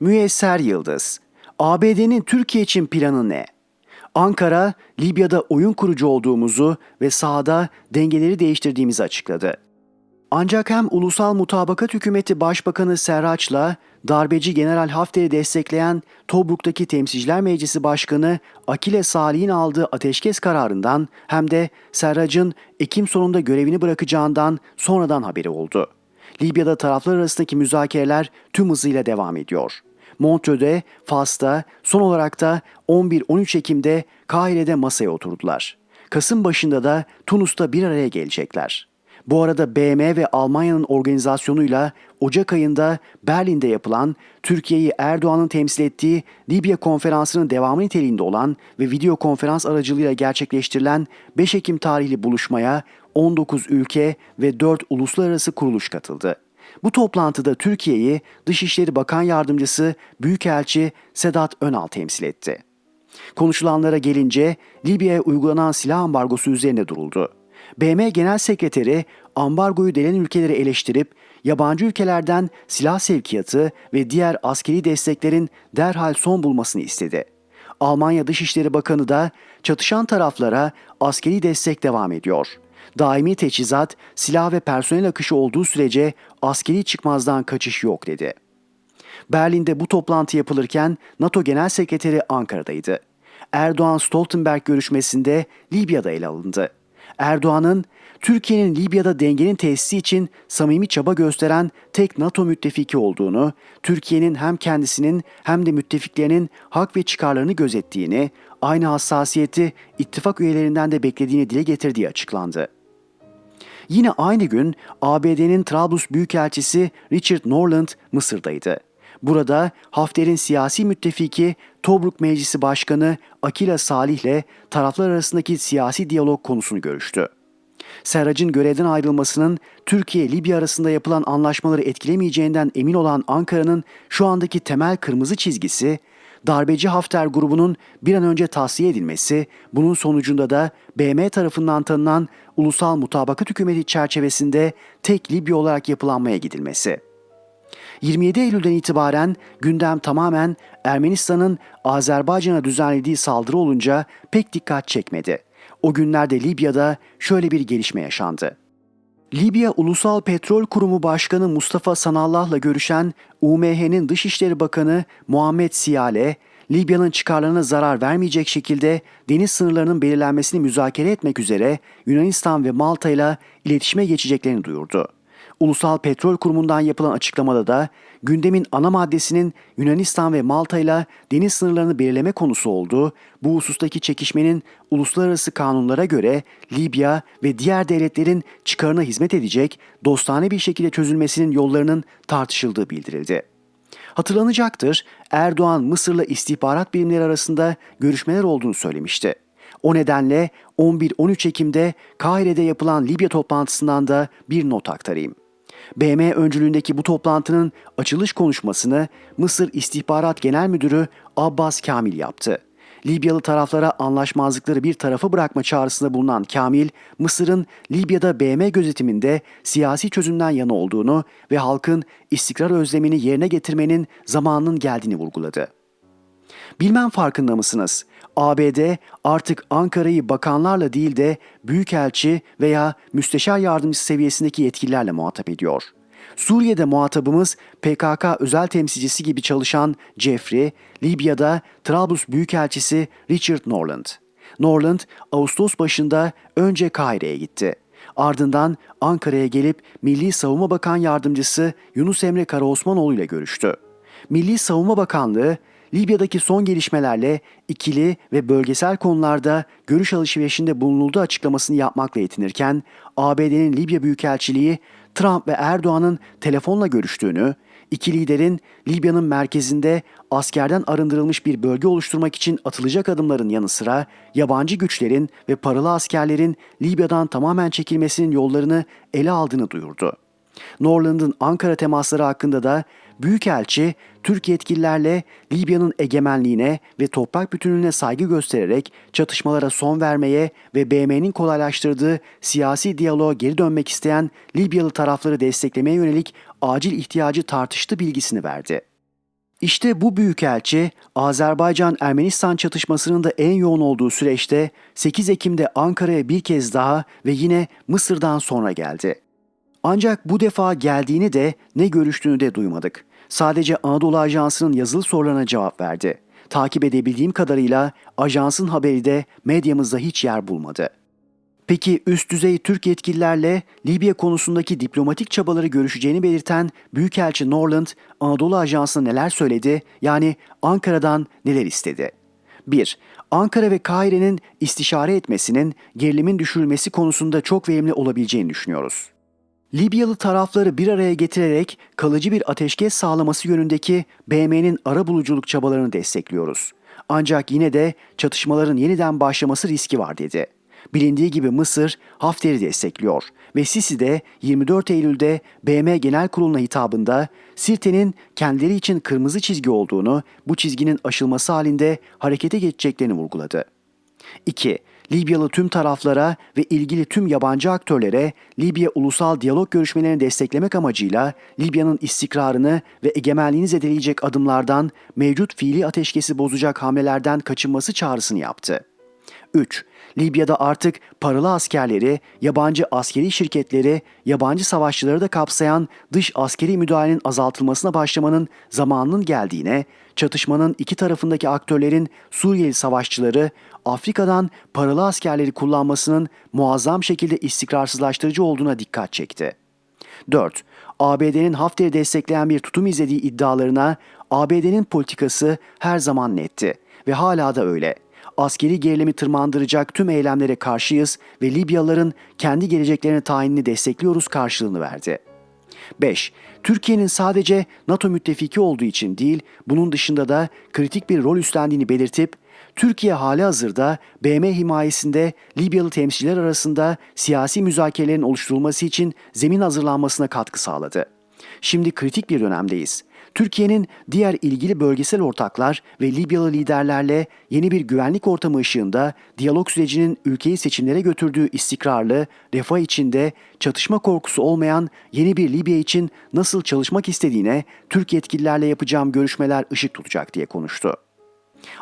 Müyesser Yıldız ABD'nin Türkiye için planı ne? Ankara, Libya'da oyun kurucu olduğumuzu ve sahada dengeleri değiştirdiğimizi açıkladı. Ancak hem Ulusal Mutabakat Hükümeti Başbakanı Serraç'la darbeci General Hafter'i destekleyen Tobruk'taki Temsilciler Meclisi Başkanı Akile Salih'in aldığı ateşkes kararından hem de Serrac'ın Ekim sonunda görevini bırakacağından sonradan haberi oldu. Libya'da taraflar arasındaki müzakereler tüm hızıyla devam ediyor. Montreux'de, Fas'ta, son olarak da 11-13 Ekim'de Kahire'de masaya oturdular. Kasım başında da Tunus'ta bir araya gelecekler. Bu arada BM ve Almanya'nın organizasyonuyla Ocak ayında Berlin'de yapılan Türkiye'yi Erdoğan'ın temsil ettiği Libya konferansının devamı niteliğinde olan ve video konferans aracılığıyla gerçekleştirilen 5 Ekim tarihli buluşmaya 19 ülke ve 4 uluslararası kuruluş katıldı. Bu toplantıda Türkiye'yi Dışişleri Bakan Yardımcısı Büyükelçi Sedat Önal temsil etti. Konuşulanlara gelince Libya'ya uygulanan silah ambargosu üzerine duruldu. BM Genel Sekreteri ambargoyu delen ülkeleri eleştirip yabancı ülkelerden silah sevkiyatı ve diğer askeri desteklerin derhal son bulmasını istedi. Almanya Dışişleri Bakanı da çatışan taraflara askeri destek devam ediyor. Daimi teçhizat, silah ve personel akışı olduğu sürece askeri çıkmazdan kaçış yok dedi. Berlin'de bu toplantı yapılırken NATO Genel Sekreteri Ankara'daydı. Erdoğan-Stoltenberg görüşmesinde Libya'da ele alındı. Erdoğan'ın Türkiye'nin Libya'da dengenin tesisi için samimi çaba gösteren tek NATO müttefiki olduğunu, Türkiye'nin hem kendisinin hem de müttefiklerinin hak ve çıkarlarını gözettiğini, aynı hassasiyeti ittifak üyelerinden de beklediğini dile getirdiği açıklandı. Yine aynı gün ABD'nin Trablus Büyükelçisi Richard Norland Mısır'daydı. Burada Hafter'in siyasi müttefiki Tobruk Meclisi Başkanı Akila Salih ile taraflar arasındaki siyasi diyalog konusunu görüştü. Serrac'ın görevden ayrılmasının Türkiye-Libya arasında yapılan anlaşmaları etkilemeyeceğinden emin olan Ankara'nın şu andaki temel kırmızı çizgisi, darbeci Hafter grubunun bir an önce tahsiye edilmesi, bunun sonucunda da BM tarafından tanınan Ulusal Mutabakat Hükümeti çerçevesinde tek Libya olarak yapılanmaya gidilmesi. 27 Eylül'den itibaren gündem tamamen Ermenistan'ın Azerbaycan'a düzenlediği saldırı olunca pek dikkat çekmedi. O günlerde Libya'da şöyle bir gelişme yaşandı. Libya Ulusal Petrol Kurumu Başkanı Mustafa Sanallah'la görüşen UMH'nin Dışişleri Bakanı Muhammed Siyale, Libya'nın çıkarlarına zarar vermeyecek şekilde deniz sınırlarının belirlenmesini müzakere etmek üzere Yunanistan ve Malta ile iletişime geçeceklerini duyurdu. Ulusal Petrol Kurumu'ndan yapılan açıklamada da gündemin ana maddesinin Yunanistan ve Malta ile deniz sınırlarını belirleme konusu olduğu, bu husustaki çekişmenin uluslararası kanunlara göre Libya ve diğer devletlerin çıkarına hizmet edecek dostane bir şekilde çözülmesinin yollarının tartışıldığı bildirildi. Hatırlanacaktır Erdoğan Mısır'la istihbarat birimleri arasında görüşmeler olduğunu söylemişti. O nedenle 11-13 Ekim'de Kahire'de yapılan Libya toplantısından da bir not aktarayım. BM öncülüğündeki bu toplantının açılış konuşmasını Mısır İstihbarat Genel Müdürü Abbas Kamil yaptı. Libyalı taraflara anlaşmazlıkları bir tarafa bırakma çağrısında bulunan Kamil, Mısır'ın Libya'da BM gözetiminde siyasi çözümden yana olduğunu ve halkın istikrar özlemini yerine getirmenin zamanının geldiğini vurguladı. Bilmem farkında mısınız? ABD artık Ankara'yı bakanlarla değil de büyükelçi veya müsteşar yardımcısı seviyesindeki yetkililerle muhatap ediyor. Suriye'de muhatabımız PKK özel temsilcisi gibi çalışan Jeffrey, Libya'da Trablus Büyükelçisi Richard Norland. Norland, Ağustos başında önce Kahire'ye gitti. Ardından Ankara'ya gelip Milli Savunma Bakan Yardımcısı Yunus Emre Karaosmanoğlu ile görüştü. Milli Savunma Bakanlığı, Libya'daki son gelişmelerle ikili ve bölgesel konularda görüş alışverişinde bulunulduğu açıklamasını yapmakla yetinirken ABD'nin Libya Büyükelçiliği Trump ve Erdoğan'ın telefonla görüştüğünü, iki liderin Libya'nın merkezinde askerden arındırılmış bir bölge oluşturmak için atılacak adımların yanı sıra yabancı güçlerin ve paralı askerlerin Libya'dan tamamen çekilmesinin yollarını ele aldığını duyurdu. Norland'ın Ankara temasları hakkında da Büyükelçi, Türk yetkililerle Libya'nın egemenliğine ve toprak bütünlüğüne saygı göstererek çatışmalara son vermeye ve BM'nin kolaylaştırdığı siyasi diyaloğa geri dönmek isteyen Libyalı tarafları desteklemeye yönelik acil ihtiyacı tartıştı bilgisini verdi. İşte bu büyükelçi Azerbaycan-Ermenistan çatışmasının da en yoğun olduğu süreçte 8 Ekim'de Ankara'ya bir kez daha ve yine Mısır'dan sonra geldi. Ancak bu defa geldiğini de ne görüştüğünü de duymadık. Sadece Anadolu Ajansı'nın yazılı sorularına cevap verdi. Takip edebildiğim kadarıyla ajansın haberi de medyamızda hiç yer bulmadı. Peki üst düzey Türk yetkililerle Libya konusundaki diplomatik çabaları görüşeceğini belirten Büyükelçi Norland, Anadolu Ajansı'na neler söyledi? Yani Ankara'dan neler istedi? 1. Ankara ve Kahire'nin istişare etmesinin gerilimin düşürülmesi konusunda çok verimli olabileceğini düşünüyoruz. Libyalı tarafları bir araya getirerek kalıcı bir ateşkes sağlaması yönündeki BM'nin arabuluculuk çabalarını destekliyoruz. Ancak yine de çatışmaların yeniden başlaması riski var dedi. Bilindiği gibi Mısır Hafter'i destekliyor ve Sisi de 24 Eylül'de BM Genel Kurulu'na hitabında Sirte'nin kendileri için kırmızı çizgi olduğunu, bu çizginin aşılması halinde harekete geçeceklerini vurguladı. 2. Libyalı tüm taraflara ve ilgili tüm yabancı aktörlere Libya ulusal diyalog görüşmelerini desteklemek amacıyla Libya'nın istikrarını ve egemenliğini zedeleyecek adımlardan mevcut fiili ateşkesi bozacak hamlelerden kaçınması çağrısını yaptı. 3. Libya'da artık paralı askerleri, yabancı askeri şirketleri, yabancı savaşçıları da kapsayan dış askeri müdahalenin azaltılmasına başlamanın zamanının geldiğine, çatışmanın iki tarafındaki aktörlerin Suriyeli savaşçıları, Afrika'dan paralı askerleri kullanmasının muazzam şekilde istikrarsızlaştırıcı olduğuna dikkat çekti. 4. ABD'nin Hafter'i destekleyen bir tutum izlediği iddialarına ABD'nin politikası her zaman netti ve hala da öyle. Askeri gerilimi tırmandıracak tüm eylemlere karşıyız ve Libyalıların kendi geleceklerini tayinini destekliyoruz karşılığını verdi. 5. Türkiye'nin sadece NATO müttefiki olduğu için değil, bunun dışında da kritik bir rol üstlendiğini belirtip, Türkiye hali hazırda BM himayesinde Libyalı temsilciler arasında siyasi müzakerelerin oluşturulması için zemin hazırlanmasına katkı sağladı. Şimdi kritik bir dönemdeyiz. Türkiye'nin diğer ilgili bölgesel ortaklar ve Libyalı liderlerle yeni bir güvenlik ortamı ışığında diyalog sürecinin ülkeyi seçimlere götürdüğü istikrarlı, refah içinde çatışma korkusu olmayan yeni bir Libya için nasıl çalışmak istediğine Türk yetkililerle yapacağım görüşmeler ışık tutacak diye konuştu.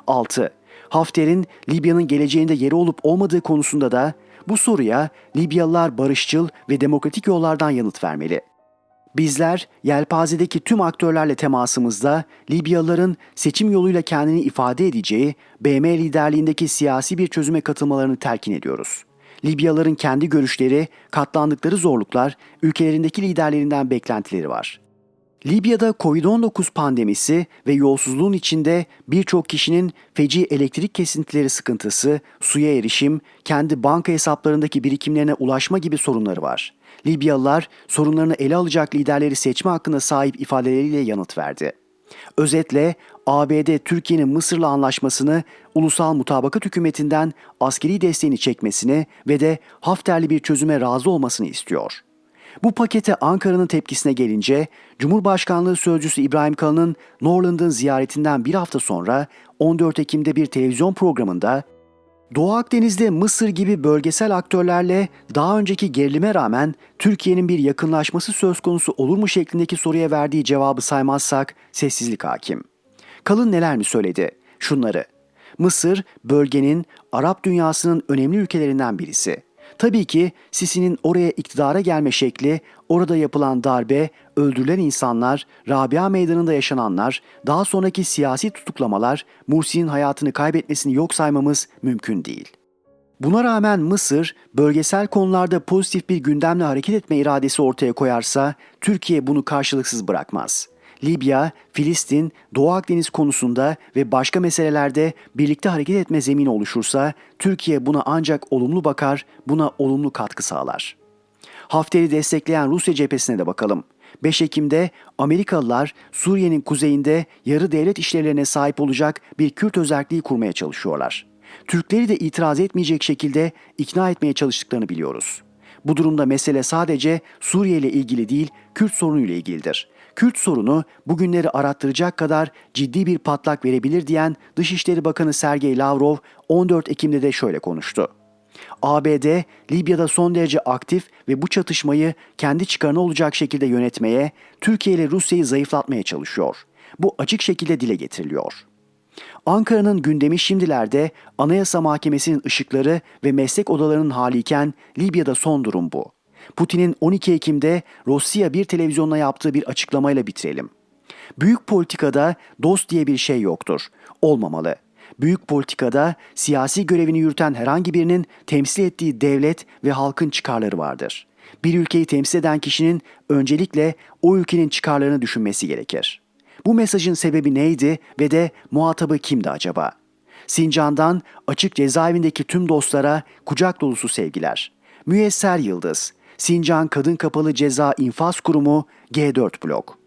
6. Hafter'in Libya'nın geleceğinde yeri olup olmadığı konusunda da bu soruya Libyalılar barışçıl ve demokratik yollardan yanıt vermeli. Bizler yelpazedeki tüm aktörlerle temasımızda Libyalıların seçim yoluyla kendini ifade edeceği BM liderliğindeki siyasi bir çözüme katılmalarını telkin ediyoruz. Libyalıların kendi görüşleri, katlandıkları zorluklar, ülkelerindeki liderlerinden beklentileri var. Libya'da Covid-19 pandemisi ve yolsuzluğun içinde birçok kişinin feci elektrik kesintileri sıkıntısı, suya erişim, kendi banka hesaplarındaki birikimlerine ulaşma gibi sorunları var. Libyalılar sorunlarını ele alacak liderleri seçme hakkına sahip ifadeleriyle yanıt verdi. Özetle ABD Türkiye'nin Mısır'la anlaşmasını ulusal mutabakat hükümetinden askeri desteğini çekmesini ve de Hafterli bir çözüme razı olmasını istiyor. Bu pakete Ankara'nın tepkisine gelince Cumhurbaşkanlığı Sözcüsü İbrahim Kalın'ın Norland'ın ziyaretinden bir hafta sonra 14 Ekim'de bir televizyon programında Doğu Akdeniz'de Mısır gibi bölgesel aktörlerle daha önceki gerilime rağmen Türkiye'nin bir yakınlaşması söz konusu olur mu şeklindeki soruya verdiği cevabı saymazsak sessizlik hakim. Kalın neler mi söyledi? Şunları. Mısır bölgenin Arap dünyasının önemli ülkelerinden birisi. Tabii ki Sisi'nin oraya iktidara gelme şekli, orada yapılan darbe, öldürülen insanlar, Rabia Meydanı'nda yaşananlar, daha sonraki siyasi tutuklamalar, Mursi'nin hayatını kaybetmesini yok saymamız mümkün değil. Buna rağmen Mısır, bölgesel konularda pozitif bir gündemle hareket etme iradesi ortaya koyarsa, Türkiye bunu karşılıksız bırakmaz.'' Libya, Filistin, Doğu Akdeniz konusunda ve başka meselelerde birlikte hareket etme zemini oluşursa Türkiye buna ancak olumlu bakar, buna olumlu katkı sağlar. Hafter'i destekleyen Rusya cephesine de bakalım. 5 Ekim'de Amerikalılar Suriye'nin kuzeyinde yarı devlet işlevlerine sahip olacak bir Kürt özelliği kurmaya çalışıyorlar. Türkleri de itiraz etmeyecek şekilde ikna etmeye çalıştıklarını biliyoruz. Bu durumda mesele sadece Suriye ile ilgili değil, Kürt sorunu ile ilgilidir. Kürt sorunu bugünleri arattıracak kadar ciddi bir patlak verebilir diyen Dışişleri Bakanı Sergey Lavrov 14 Ekim'de de şöyle konuştu. ABD, Libya'da son derece aktif ve bu çatışmayı kendi çıkarına olacak şekilde yönetmeye, Türkiye ile Rusya'yı zayıflatmaya çalışıyor. bu açık şekilde dile getiriliyor. Ankara'nın gündemi şimdilerde Anayasa Mahkemesi'nin ışıkları ve meslek odalarının haliyken Libya'da son durum bu. Putin'in 12 Ekim'de Rusya bir televizyonla yaptığı bir açıklamayla bitirelim. Büyük politikada dost diye bir şey yoktur. Olmamalı. Büyük politikada siyasi görevini yürüten herhangi birinin temsil ettiği devlet ve halkın çıkarları vardır. Bir ülkeyi temsil eden kişinin öncelikle o ülkenin çıkarlarını düşünmesi gerekir. Bu mesajın sebebi neydi ve de muhatabı kimdi acaba? Sincan'dan açık cezaevindeki tüm dostlara kucak dolusu sevgiler. Müyesser Yıldız, Sincan Kadın Kapalı Ceza İnfaz Kurumu G4 Blok.